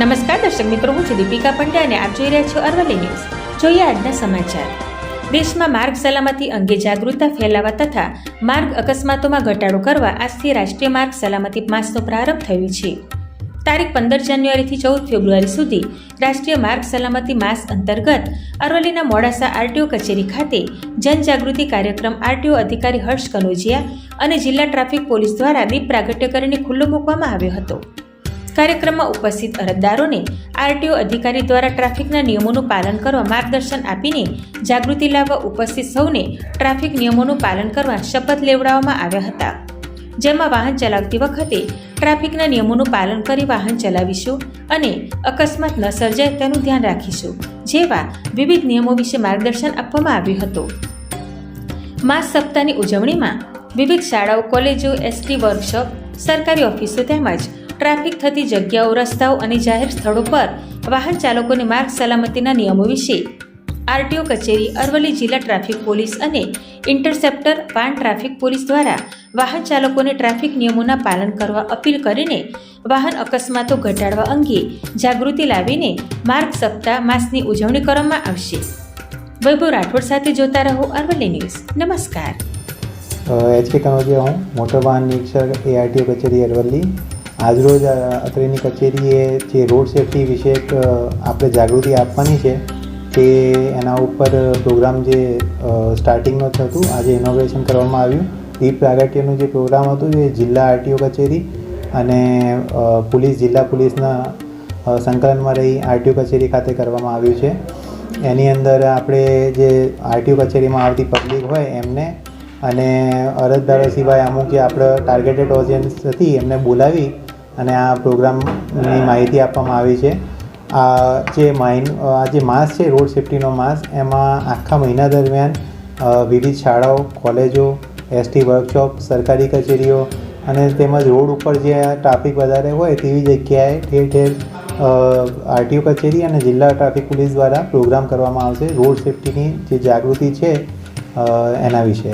નમસ્કાર દર્શક મિત્રો, હું છું દીપિકા પંડ્યા અને આપ જોઈ રહ્યા છો અરવલ્લી ન્યૂઝ. જોઈએ આજના સમાચાર. દેશમાં માર્ગ સલામતી અંગે જાગૃતતા ફેલાવવા તથા માર્ગ અકસ્માતોમાં ઘટાડો કરવા આજથી રાષ્ટ્રીય માર્ગ સલામતી માસનો પ્રારંભ થયો છે. તારીખ પંદર જાન્યુઆરીથી ચૌદ ફેબ્રુઆરી સુધી રાષ્ટ્રીય માર્ગ સલામતી માસ અંતર્ગત અરવલ્લીના મોડાસા આરટીઓ કચેરી ખાતે જનજાગૃતિ કાર્યક્રમ આરટીઓ અધિકારી હર્ષ કનોજિયા અને જિલ્લા ટ્રાફિક પોલીસ દ્વારા દીપ પ્રાગટ્ય કરીને ખુલ્લો મૂકવામાં આવ્યો હતો. કાર્યક્રમમાં ઉપસ્થિત અરજદારોને આરટીઓ અધિકારી દ્વારા ટ્રાફિકના નિયમોનું પાલન કરવા માર્ગદર્શન આપીને જાગૃતિ લાવવા ઉપસ્થિત સૌને ટ્રાફિક નિયમોનું પાલન કરવા શપથ લેવડાવવામાં આવ્યા હતા. જેમાં વાહન ચલાવતી વખતે ટ્રાફિકના નિયમોનું પાલન કરી વાહન ચલાવીશું અને અકસ્માત ન સર્જાય તેનું ધ્યાન રાખીશું, જેવા વિવિધ નિયમો વિશે માર્ગદર્શન આપવામાં આવ્યું હતું. માસ સપ્તાહની ઉજવણીમાં વિવિધ શાળાઓ, કોલેજો, એસટી વર્કશોપ, સરકારી ઓફિસો તેમજ ટ્રાફિક થતી જગ્યાઓ, રસ્તાઓ અને જાહેર સ્થળો પર વાહન ચાલકોને માર્ગ સલામતીના નિયમો વિશે આરટીઓ કચેરી, અરવલ્લી જિલ્લા ટ્રાફિક પોલીસ અને ઇન્ટરસેપ્ટર પાન ટ્રાફિક પોલીસ દ્વારા વાહન ચાલકોને ટ્રાફિક નિયમોના પાલન કરવા અપીલ કરીને વાહન અકસ્માતો ઘટાડવા અંગે જાગૃતિ લાવીને માર્ગ સપ્તાહ માસની ઉજવણી કરવામાં આવશે. વૈભવ રાઠોડ સાથે જોતા રહો અરવલ્લી ન્યૂઝ. નમસ્કાર. એચકે હું મોટર વાહન નિરીક્ષક એઆરટીઓ કચેરી, અરવલ્લી. આજરોજ અત્રેની કચેરીએ જે રોડ સેફટી વિશે આપણે જાગૃતિ આપવાની છે તે એના ઉપર પ્રોગ્રામ જે સ્ટાર્ટિંગનો જ આજે ઇનોગ્રેશન કરવામાં આવ્યું. દીપ પ્રાગટ્યનું જે પ્રોગ્રામ હતું, એ જિલ્લા આરટીઓ કચેરી અને પોલીસ, જિલ્લા પોલીસના સંકલનમાં રહી આરટીઓ કચેરી ખાતે કરવામાં આવ્યું છે. એની અંદર આપણે જે આરટીઓ કચેરીમાં આવતી પબ્લિક હોય એમને અને અરજદારો સિવાય અમુક જે આપણે ટાર્ગેટેડ ઓડિયન્સ હતી, એમને બોલાવી અને આ પ્રોગ્રામની માહિતી આપવામાં આવી છે. આ જે માઇન, આ જે માસ છે, રોડ સેફ્ટીનો માસ, એમાં આખા મહિના દરમિયાન વિવિધ શાળાઓ, કોલેજો, એસટી વર્કશોપ, સરકારી કચેરીઓ અને તેમજ રોડ ઉપર જે ટ્રાફિક વધારે હોય તેવી જગ્યાએ ઠેર ઠેર આરટીઓ કચેરી અને જિલ્લા ટ્રાફિક પોલીસ દ્વારા પ્રોગ્રામ કરવામાં આવશે. રોડ સેફ્ટીની જે જાગૃતિ છે એના વિશે